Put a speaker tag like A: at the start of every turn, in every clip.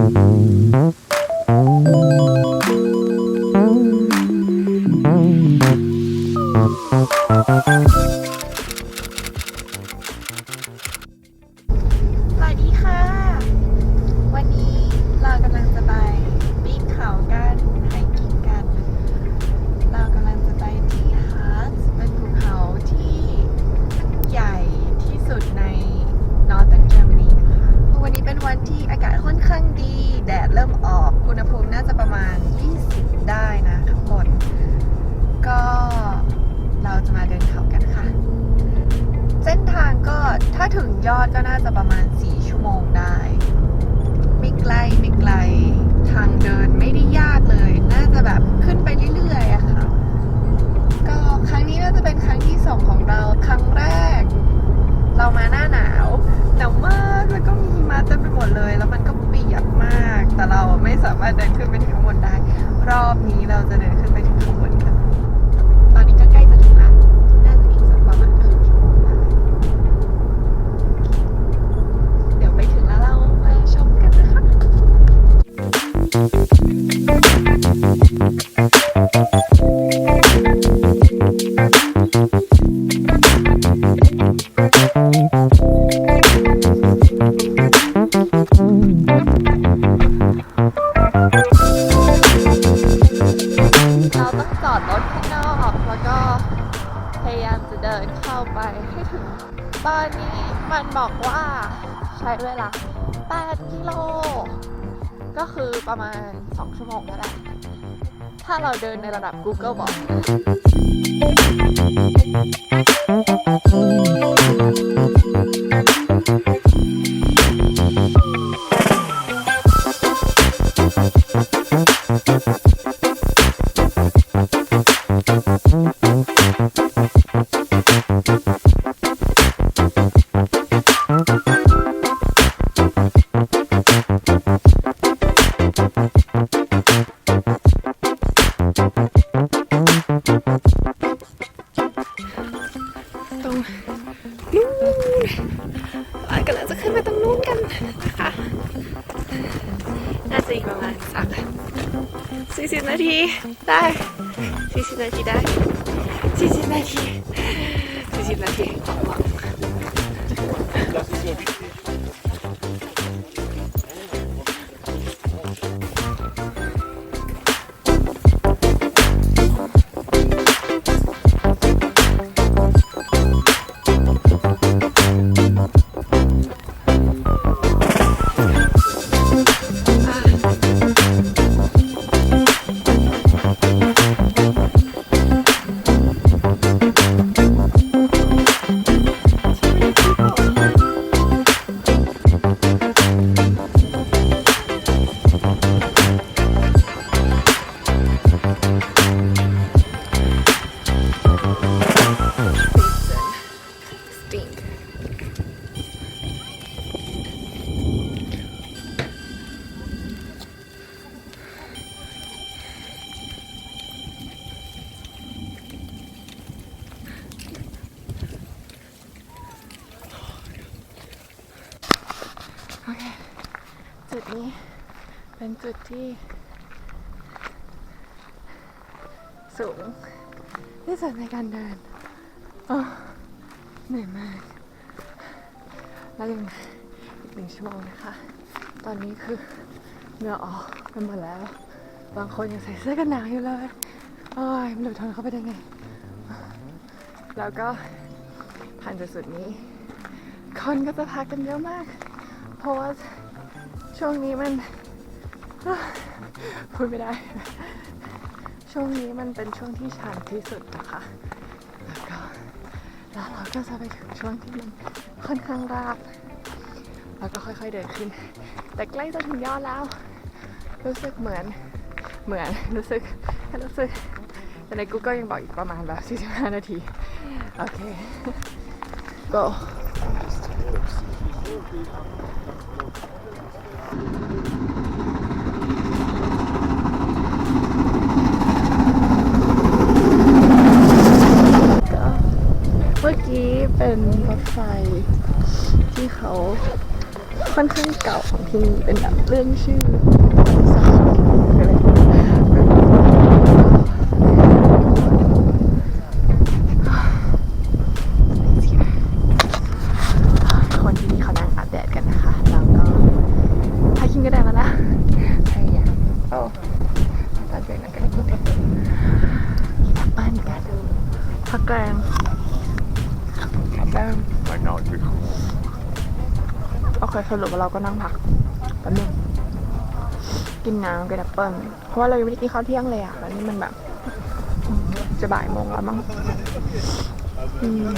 A: Mm-hmm. ถ้าถึงยอดก็น่าจะประมาณ 4 ชั่วโมงได้ ไม่ไกลไม่ไกล ทางเดินไม่ได้ยากเลย น่าจะแบบขึ้นไปเรื่อยๆอะค่ะ ก็ครั้งนี้น่าจะเป็นครั้งที่สองของเรา ครั้งแรก เรามาหน้าหนาวหนาวมากแล้วก็มีหิมะเต็มไปหมดเลย แล้วมันก็เปียกมาก แต่เราไม่สามารถเดินขึ้นไปถึงข้างบนได้ รอบนี้เราจะเดินขึ้นไปถึงข้างบนกัน ตอนนี้ก็ใกล้จะถึงแล้วน่าจะอีกสักประมาณครึ่งชั่วโมงได้ เดี๋ยวไปถึงแล้วเรามาชมกันนะคะ เราต้องจอดรถข้างนอกแล้วก็พยายามจะเดินเข้าไปให้ถึง ตอนนี้มันบอกว่าใช้เวลา 8 กิโล ก็คือประมาณ 2 ชั่วโมงก็ได้ ถ้าเราเดินในระดับ Google บอกต จะอีกประมาณสักสี่สิบนาทีได้สี่สิบนาทีได้สี่สิบนาทีสี่สิบนาทีหวัง เป็นจุดที่ สูง ที่สุดในการเดินอ้เหนื่อยมากแล้วยังอีกหนึ่งชั่วโมงนะคะ ตอนนี้คือเหงื่อออกกันหมดแล้ว บางคนยังใส่เสื้อกันหนาวอยู่เลยโอ้ยไม่รู้ทนเข้าไปได้ไง แล้วก็ผ่านจุดสุดนี้ คนก็จะพักกันเยอะมาก เพราะว่าช่วงนี้มัน พูดไม่ได้ ช่วงนี้มันเป็นช่วงที่ชันที่สุดนะคะ แล้วก็แล้วเราก็จะไปถึงช่วงที่มันค่อนข้างราบ แล้วก็ค่อยๆเดินขึ้น แต่ใกล้จะถึงยอดแล้ว รู้สึกเหมือนเหมือนรู้สึกรู้สึกแต่ใน Google ยังบอกอีกประมาณแบบ45 นาที โอเค go ก็ เมื่อกี้เป็นรถไฟที่เขาค่อนข้างเก่าของที่นี่เป็นแบบเรื่องชื่อประวัติศาสตร์อะไรอย่างเงี้ยคนที่นี่เขานั่งอาบแดดกันนะคะแล้วก็พาคิงก็ได้ แล้วนะพยายามโอ้ตาเสียงนั่นกันนิดนึงบ้านกันพักแกลงพักแกลง
B: Right now it's big.
A: โอเคสรุปว่าเราก็นั่งพักแป๊บนึงกินน้ำกินแอปเปิ้ลเพราะว่าเรายังไม่ได้กินข้าวเที่ยงเลยอะแล้วนี่มันแบบอืมจะบ่ายโมงแล้วมั้งอืม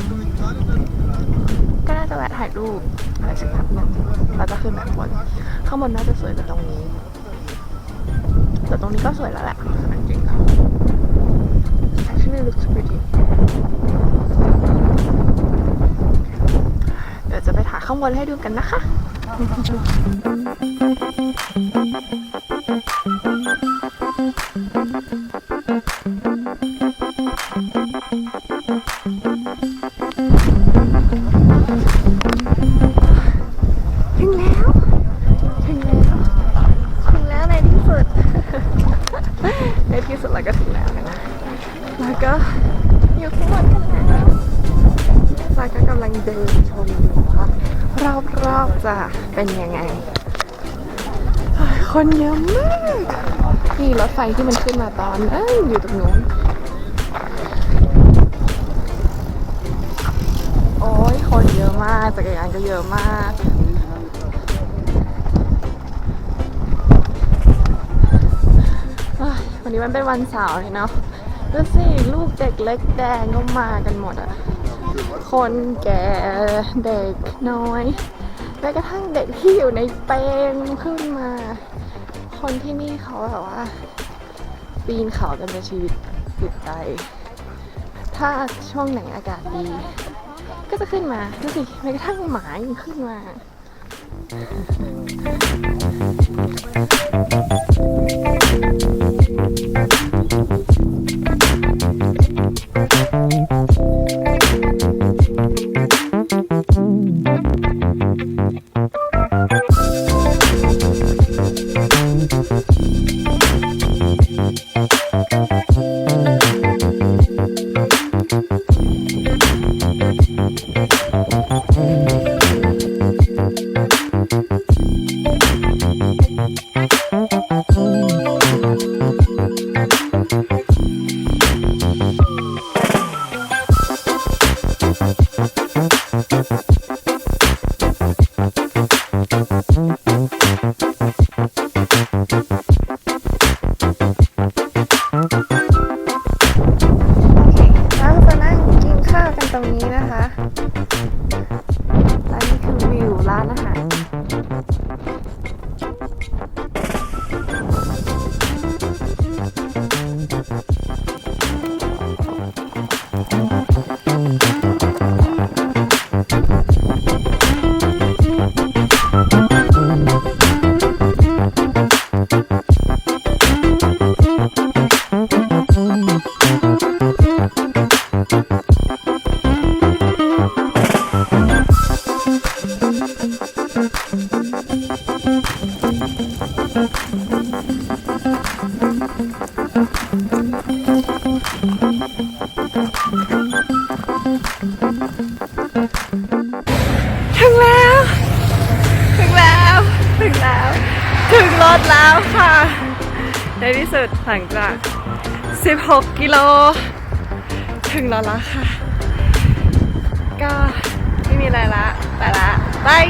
A: ก็น่าจะแวะถ่ายรูปอะไรสักพักหนึ่งแล้วก็ขึ้นแบบบนข้างบนน่าจะสวยกว่าตรงนี้ แต่ตรงนี้ก็สวยแล้วแหละจริงๆแล้ว actually looks pretty เดี๋ ยวจะไปถ่ายข้างบนให้ดูกันนะคะ ถึงแล้ว ถึงแล้ว ถึงแล้วในที่สุด ในที่สุดเราก็ถึงแล้วนะ แล้วก็อยู่ข้างบนกันาก็กำลังเดินชมอยู่ค่ะรอบๆจะเป็นยังไง คนเยอะมาก นี่รถไฟที่มันขึ้นมาตอนเอ้ยอยู่ตรงนู้นโอ้ยคนเยอะมากจักรยานก็เยอะมาก วันนี้มันเป็นวันเสาร์นี่เนาะดูสิลูกเด็กเล็กแดงก็มากันหมดอะ คนแก่เด็กน้อยแม้กระทั่งเด็กที่อยู่ในเปงขึ้นมา คนที่นี่เขาแบบว่า ปีนเขากันเป็นชีวิตจิตใจ ถ้าช่วงไหนอากาศดี ก็จะขึ้นมาดูสิแม้กระทั่งหมายังขึ้นมา เร หลังจาก 16 กิโล ถึงแล้วค่ะ ก็ไม่มีอะไรละ ไปละบาย